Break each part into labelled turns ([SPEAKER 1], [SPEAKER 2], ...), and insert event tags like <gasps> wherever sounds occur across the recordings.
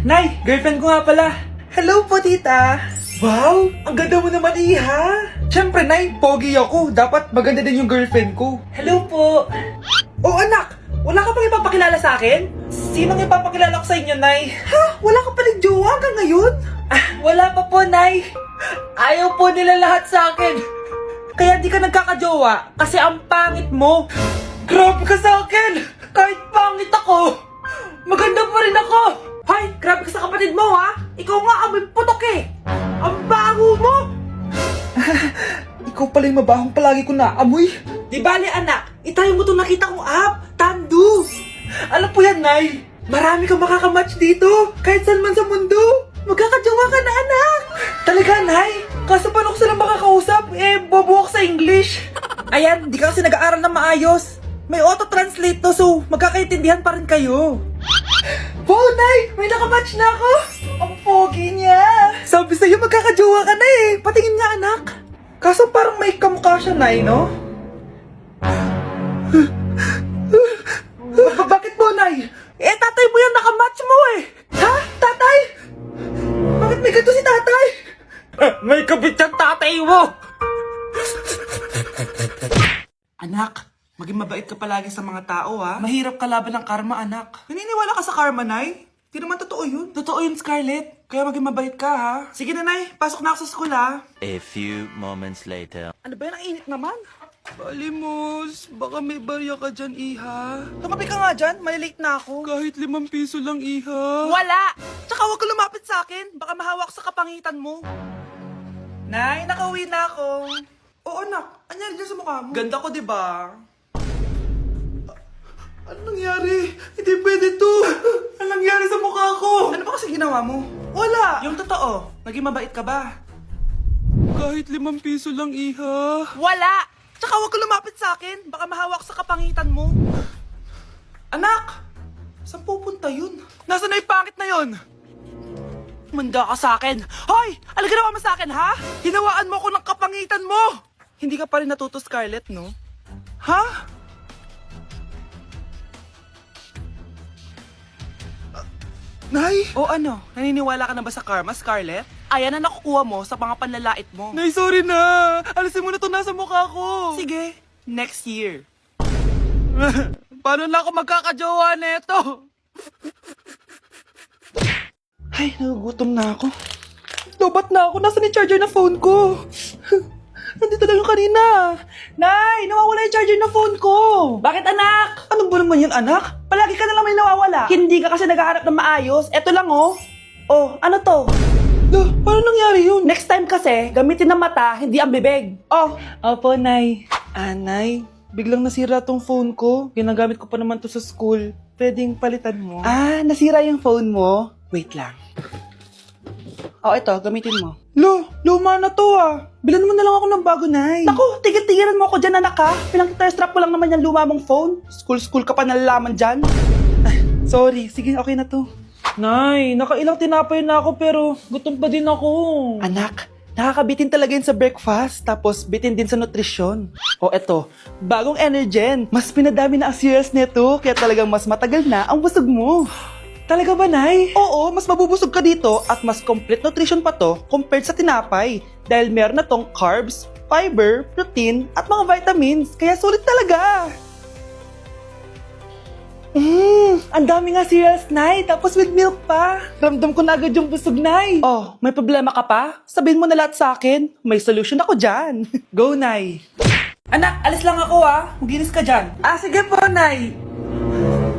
[SPEAKER 1] Nay, girlfriend ko nga pala. Hello po, tita. Wow, ang ganda mo naman, Iha. Siyempre, Nay, pogi ako. Dapat maganda din yung girlfriend ko. Hello po. Oh, anak, wala ka pang ipapakilala sa akin? Sinong ipapakilala ko sa inyo, Nay? Ha? Wala ka paling jowa hanggang ngayon? Ah, wala pa po, Nay. Ayaw po nila lahat sa akin. Kaya di ka nagkakajowa kasi ang pangit mo. Grabe ka sa akin! Kahit pangit ako, maganda pa rin ako! Hay, grabe ka sa kapatid mo ha! Ikaw nga amoy putok eh! Ang baho mo! <laughs> Ikaw pala yung mabahong palagi ko naamoy. Di bali anak, itayo mo itong nakita kong app, Tandu! Alam po yan, Nay! Marami kang makakamatch dito, kahit saan man sa mundo! Magkakajowa ka na, anak! Talaga, Nay? Kaso paano ko sila makakausap? Eh, bobo ako sa English. Ayan, di ka kasi nag-aaral na maayos. May auto-translate to, so magkakaintindihan pa rin kayo. <laughs> Wow, Nay! May nakamatch na ako! Ang pogi niya! Sabi sa'yo, magkakajowa ka na eh! Patingin nga, anak! Kaso parang may kamukha siya, Nay, no? Mabait ka palagi sa mga tao ha. Mahirap kalaban ng karma, anak. Naniniwala ka sa karma, Nay? Di naman totoo yun. Totoo yun, Scarlett. Kaya maging mabait ka, ha? Sige na, Nay. Pasok na ako sa school, ha?
[SPEAKER 2] A few moments later.
[SPEAKER 1] Ano ba yan? Ang init naman. Balimos, baka may barya ka dyan, Iha. Tumabi ka nga dyan, malilate na ako. Kahit limang piso lang, Iha. Wala! Tsaka huwag ka lumapit sa akin, baka mahawak sa kapangitan mo. Nay, nakauwi na ako. Oo, anak. Anyari dyan sa mukha mo? Ganda ko, di ba? Ano nangyari? Hindi pwede to. Ano nangyari sa mukha ko? Ano ba kasi ginawa mo? Wala. Yung totoo, naging mabait ka ba? Kahit limang piso lang, Iha. Wala! Tsaka huwag ka lumapit sa akin. Baka mahawak sa kapangitan mo. Anak! Saan pupunta yun? Nasaan na yung pangit na yun? Manda ka sa akin. Hoy! Ano ginawa mo sa akin, ha? Hinawaan mo ko ng kapangitan mo! Hindi ka pa rin natuto, Scarlett, no? Ha? Nay? O ano? Naniniwala ka na ba sa karma, Scarlett? Ayan na nakukuha mo sa mga panlalait mo. Nay, sorry na! Alisin mo na to nasa mukha ko! Sige, next year. <laughs> Paano na ako magkakajowa neto? Ay, nagugutom na ako. Lobat na ako. Nasaan yung charger na phone ko? <laughs> Nandito lang yung kanina. Nay, nawawala yung charger na phone ko. Bakit anak? Ano ba naman yun anak? Palagi ka na lang may nawawala. Hindi ka kasi naghahanap ng maayos. Eto lang oh. Oh, ano to? Lah, paano nangyari yun? Next time kasi, gamitin ng mata, hindi ang bibig. Oh. Opo, Nay. Ah, Nay. Biglang nasira tong phone ko. Ginagamit ko pa naman to sa school. Pwedeng palitan mo. Ah, nasira yung phone mo? Wait lang. Oh, ito, gamitin mo. Lo, luma na to ah. Bilan mo na lang ako ng bago, Nay. Naku, tigil-tigilan mo ako dyan, anak ha. Pinang-strap ko lang naman yung luma mong phone. School-school ka pa nalalaman dyan. Ah, sorry, sige, okay na to. Nay, nakailang tinapay na ako pero gutom pa din ako. Anak, nakakabitin talaga yun sa breakfast tapos bitin din sa nutrisyon. O eto, bagong Energen. Mas pinadami na ang cereals nito kaya talagang mas matagal na ang busog mo. Talaga ba, Nay? Oo, mas mabubusog ka dito at mas complete nutrition pa to compared sa tinapay dahil meron na tong carbs, fiber, protein at mga vitamins kaya sulit talaga. Mmm, ang dami nga cereals, Nay. Tapos with milk pa. Ramdam ko na agad yung busog, Nay. Oh, may problema ka pa? Sabihin mo na lahat sa akin. May solution ako dyan. <laughs> Go, Nay. Anak, alis lang ako ah. Maginis ka dyan. Ah, sige po, Nay.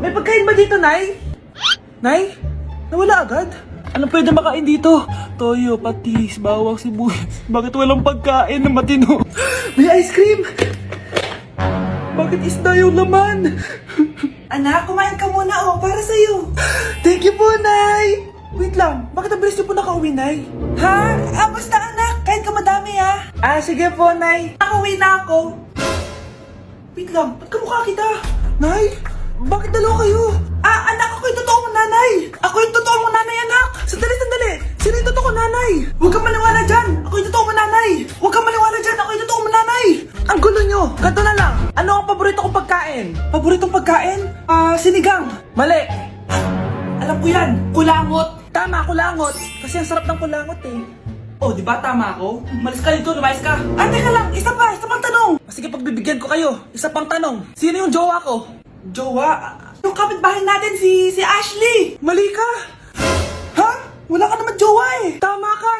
[SPEAKER 1] May pagkain ba dito, Nay? Nay? Nawala agad? Ano pwede makain dito? Toyo, patis, bawang, sibuyas. Bakit walang pagkain na matino? <gasps> May ice cream! Bakit isda yung laman? <laughs> Anak, kumain ka muna oh, para sa'yo. <gasps> Thank you po, Nay! Wait lang, bakit ang bilis niyo po nakauwi, Nay? Ha? Ah, basta anak, kahit ka madami ha. Ah, sige po, Nay. Nakauwi na ako. Wait lang, ba't kamukha kita? Nay, bakit dalawa kayo? Sinigang. Mali. Alam ko yan. Kulangot. Tama, kulangot. Kasi ang sarap ng kulangot eh. Oh, di ba tama ako? Malis ka dito, lumayas ka. Ah, teka lang, isa pa, isa pang tanong. Sige, pagbibigyan ko kayo. Isa pang tanong. Sino yung jowa ko? Jowa? Yung kapitbahay natin, si, si Ashley. Mali ka. Ha? Wala ka naman jowa eh. Tama ka.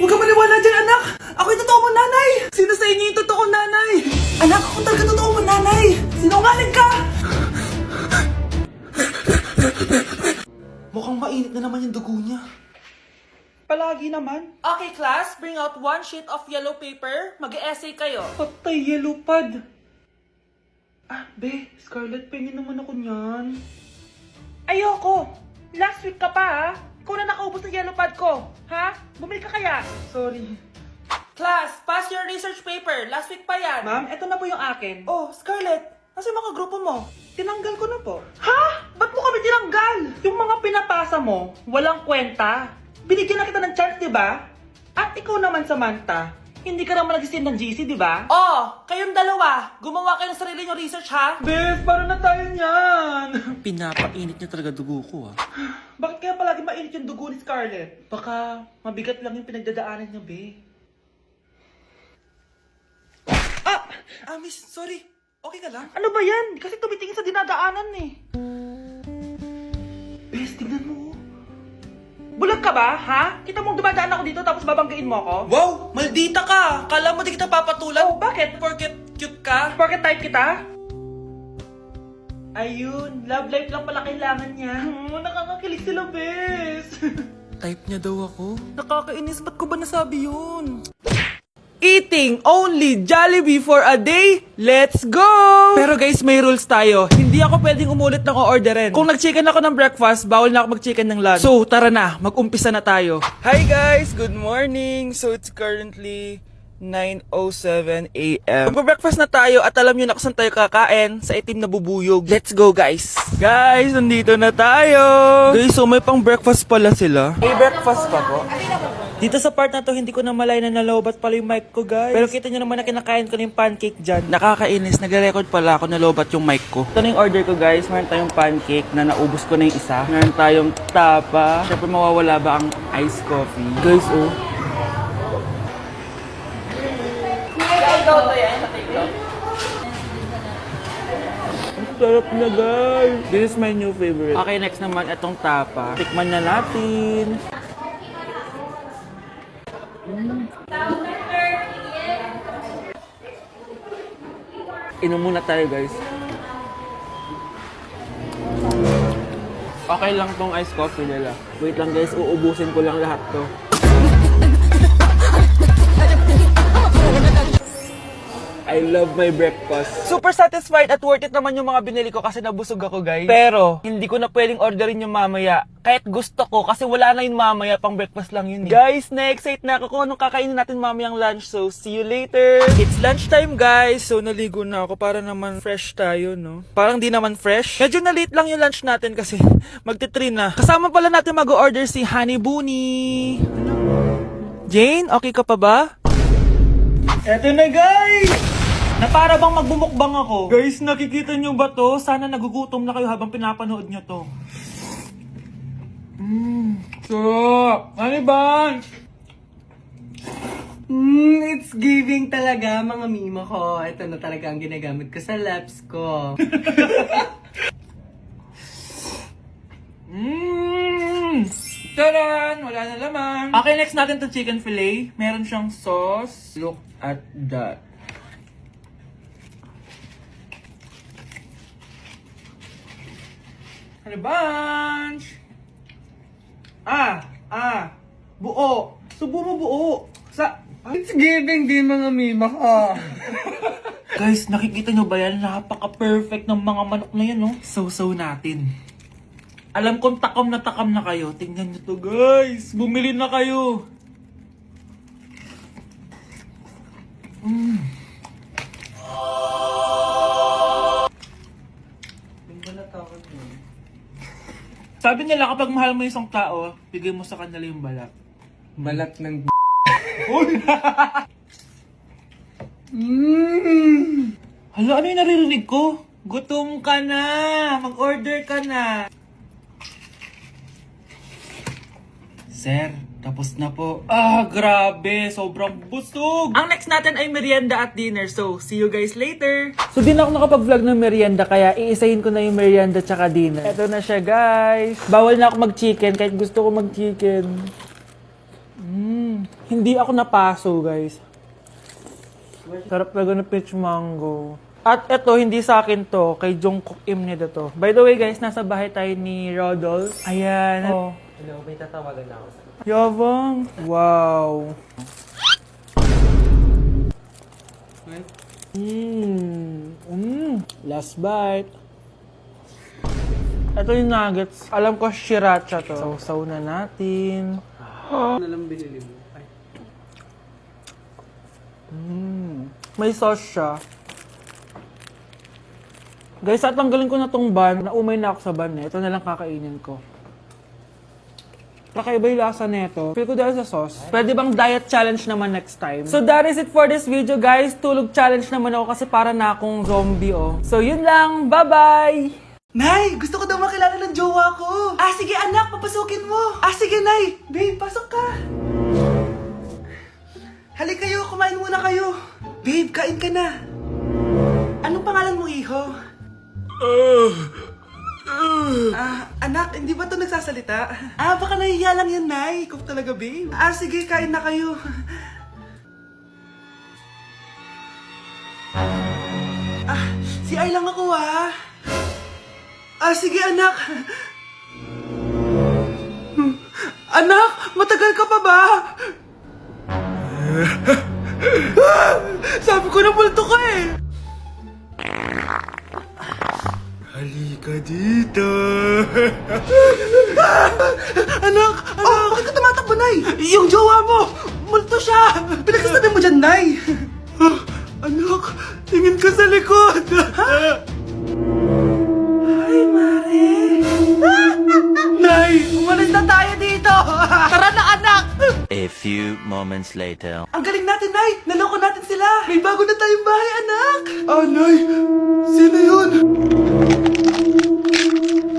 [SPEAKER 1] Huwag ka maniwala dyan, anak. Ako yung totoo mong nanay. Sino sa inyo yung totoo nanay? Anak, ako talaga totoo mong nanay. Sinungaling ka. Mukhang mainit na naman yung dugo niya. Palagi naman. Okay, class. Bring out one sheet of yellow paper. Mag-essay kayo. Patay, yellow pad. Ah, be. Scarlett, pingin naman ako niyan. Ayoko. Last week ka pa, ha? Ikaw na nakaubos ng yellow pad ko. Ha? Bumili ka kaya? Sorry. Class, pass your research paper. Last week pa yan. Ma'am, eto na po yung akin. Oh, Scarlett. Nasa yung mga grupo mo? Tinanggal ko na po. Ha? Tinanggal? Yung mga pinapasa mo, walang kwenta. Binigyan na kita ng chance, di ba? At ikaw naman, Samantha, hindi ka naman nag-send ng GC, di ba? Oh, kayong dalawa, gumawa kayo ng sarili nyo research, ha? Bes, paano na tayo niyan? <laughs>
[SPEAKER 3] Pinapainit niya talaga dugo ko ah.
[SPEAKER 1] Bakit kaya palagi mainit yung dugo ni Scarlett? Baka mabigat lang yung pinagdadaanan niya, be. Ah! Ah, miss, sorry. Okay ka lang? Ano ba yan? Kasi tumitingin sa dinadaanan eh. Bes, tignan mo. oh. Bulag ka ba, ha? Kita mong dumadaan ako dito tapos babanggain mo ako? Wow! Maldita ka! Kala mo di kita papatulan? Oh, bakit? Porket cute ka? Porket type kita? Ayun, love life lang pala kailangan niya. Hmm, <laughs> nakakakilig sila, bes. <laughs>
[SPEAKER 3] Type niya daw ako.
[SPEAKER 1] Nakakainis, ba't ko ba nasabi yun? Eating only Jollibee for a day? Let's go! Pero guys, may rules tayo. Hindi ako pwedeng umulit ng orderin. Kung nag-chicken ako ng breakfast, bawal na ako mag-chicken ng lunch. So, tara na, mag-umpisa na tayo. Hi guys! Good morning! So, it's currently 9.07 a.m. Magpa-breakfast na tayo at alam nyo na kung saan tayo kakain sa itim na bubuyog. Let's go guys! Guys, nandito na tayo! Guys, so may pang breakfast pala sila. May breakfast pa po? Dito sa part na to, hindi ko na malay na nalobat pala yung mic ko, guys. Pero kita nyo naman na kinakain ko na yung pancake dyan. Nakakainis, nagre-record pala ako nalobat yung mic ko. Ito na yung order ko, guys. Meron tayong pancake na naubos ko na yung isa. Meron tayong tapa. Siyempre, mawawala ba ang iced coffee? Guys, oh. Sarap na, guys. This is my new favorite. Okay, next naman, itong tapa. Tikman na natin. Inom muna tayo, guys. Okay lang tong iced coffee nila. Wait lang guys, uubusin ko lang lahat to. I love my breakfast. Super satisfied at worth it naman yung mga binili ko kasi nabusog ako guys. Pero, hindi ko na pwedeng orderin yung mamaya. Kahit gusto ko kasi wala na yun mamaya, pang breakfast lang yun. eh. Guys, na-excite na ako kung anong kakainin natin mamayang lunch. So, see you later. It's lunchtime guys. So, naligo na ako para naman fresh tayo, no? Parang di naman fresh. Medyo na late lang yung lunch natin kasi <laughs> magti-3 na. Kasama pala natin mag-order si Honey Bunny. Jane, okay ka pa ba? Eto na guys! Na para bang magbumukbang ako. Guys, nakikita nyo ba to? Sana nagugutom na kayo habang pinapanood nyo to. Mmm, sarap! Ano ba?
[SPEAKER 4] Mm, it's giving talaga mga mima ko. Ito na talaga ang ginagamit ko sa laps ko. <laughs>
[SPEAKER 1] Mmm! Taran! Wala na laman. Okay, next natin to chicken fillet. Meron siyang sauce. Look at that. Ano bunch? Ah! Ah! Buo! Subo mo buo! Sa...
[SPEAKER 4] It's giving din mga mima ko.
[SPEAKER 1] Guys, nakikita nyo ba yan? Napaka-perfect ng mga manok na yan, no? So-so natin. Alam kong takam na takam na kayo. Tingnan nyo to, guys. Bumili na kayo. Mm. Sabi nila kapag mahal mo isang tao, bigay mo sa kanila yung balat.
[SPEAKER 4] Balat ng
[SPEAKER 1] Hala, ano yung naririnig ko? Gutom ka na! Mag-order ka na!
[SPEAKER 4] Sir, tapos na po. Ah, grabe. Sobrang busog.
[SPEAKER 3] Ang next natin ay merienda at dinner. So, see you guys later. So, di na ako nakapag-vlog ng merienda kaya iisahin ko na yung merienda tsaka dinner. Eto na siya, guys. Bawal na ako mag-chicken kahit gusto ko mag-chicken. Mm, hindi ako napaso, guys. Sarap talaga ng peach mango. At eto, hindi sa akin to. Kay Jungkook Imnida to. By the way, guys, nasa bahay tayo ni Rodolph. Ayan. Oh.
[SPEAKER 4] Hello, may tatawagan na ako sa...
[SPEAKER 3] Yabang. Wow. Mmm. Mmm. Last bite. Ito yung nuggets. Alam ko sriracha to. Sausaw na natin.
[SPEAKER 4] Ano lang binili mo? Ay.
[SPEAKER 3] Mmm. May sauce siya. Guys, tatanggalin ko na tong ban. Naumay na ako sa ban eh. Ito na lang kakainin ko. Kakaiba yung lasa nito. Feel ko dahil sa sauce. Pwede bang diet challenge naman next time? So that is it for this video guys. Tulog challenge naman ako kasi para na akong zombie oh. So yun lang. Bye-bye! Nay, gusto ko daw makilala ng jowa ko. Ah, sige anak, papasukin mo. Ah, sige Nay. Babe, pasok ka. Halik kayo, kumain muna kayo. Babe, kain ka na. Anong pangalan mo, iho? Ah, anak, hindi ba to nagsasalita? Ah, baka nahihiya lang yan, Nay. Ikaw talaga, babe. Ah, sige, kain na kayo. Ah, si Ay lang ako, ah. Ah, sige, anak. Anak, matagal ka pa ba? Sabi ko na multo ka eh. Halika dito. <laughs> anak, anak. Oh, bakit ka tumatakbo, Nay? Yung jowa mo, multo siya. Pinagsasabi mo dyan, Nay. anak, tingin ka sa likod. Ay,
[SPEAKER 2] moments later.
[SPEAKER 3] Ang galing natin, Nay! Naloko natin sila! May bago na tayong bahay, anak! Ah, Nay! Sino yun?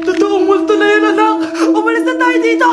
[SPEAKER 3] Totoong multo na yun, anak! Umalis na tayo dito!